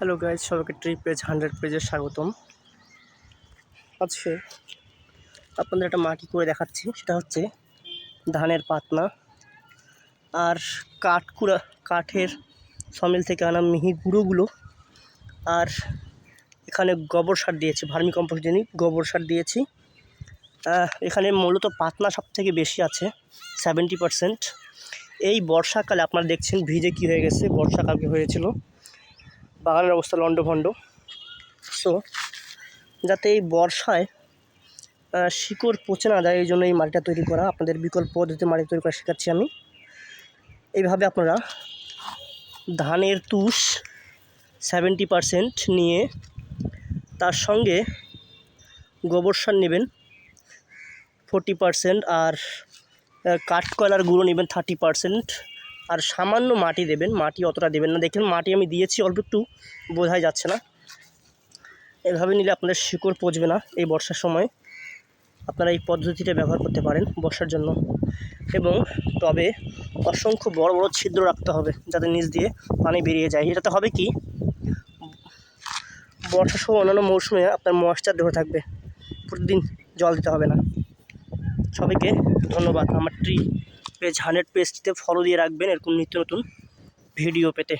Hello guys সবাইকে trip page hundred পেজে স্বাগতম। আজকে আপনাদের একটা মাটি করে দেখাচ্ছি, সেটা হচ্ছে ধানের পাতনা আর কাঠকুড়া, কাঠের সমিল থেকে আনা মিহি গুঁড়োগুলো আর এখানে গোবর সার দিয়েছি, ভার্মি কম্পোস্ট দিইনি গোবর সার দিয়েছি। এখানে মূলত পাতনা সব থেকে বেশি আছে সেভেন্টি পারসেন্ট এই বর্ষাকালে আপনারা দেখছেন ভিজে কী হয়ে গেছে বর্ষাকালকে হয়েছিল। বাগানের অবস্থা লণ্ডভণ্ড। সো যাতে এই বর্ষায় শিকড় পচে না যায় এই জন্য এই মাটিটা তৈরি করা, আপনাদের বিকল্প পদ্ধতিতে মাটি তৈরি করা শেখাচ্ছি আমি। এইভাবে আপনারা ধানের তুষ সেভেন্টি পারসেন্ট নিয়ে তার সঙ্গে গোবর সার নেবেন ফোর্টি পারসেন্ট আর কাঠকয়লার গুঁড়ো নেবেন থার্টি পারসেন্ট আর সামান্য মাটি দেবেন, মাটি অতটা দেবেন না। দেখেন, মাটি আমি দিয়েছি, অল্প একটু, বোঝাই যাচ্ছে না। এভাবে নিলে আপনাদের শিকড় পচবে না এই বর্ষার সময়। আপনারা এই পদ্ধতিটা ব্যবহার করতে পারেন বর্ষার জন্য। এবং তবে অসংখ্য বড় বড় ছিদ্র রাখতে হবে, যাতে নিচ দিয়ে পানি বেরিয়ে যায়। এটাতে হবে কি? বর্ষার সময় অন্যান্য মৌসুমে আপনার ময়েশ্চার ধরে থাকবে। প্রতিদিন জল দিতে হবে না। সবাইকে ধন্যবাদ। আমার ট্রি পেজ হান্ড্রেড পেজটিতে ফলো দিয়ে রাখবেন এরকম নিত্য নতুন ভিডিও পেতে।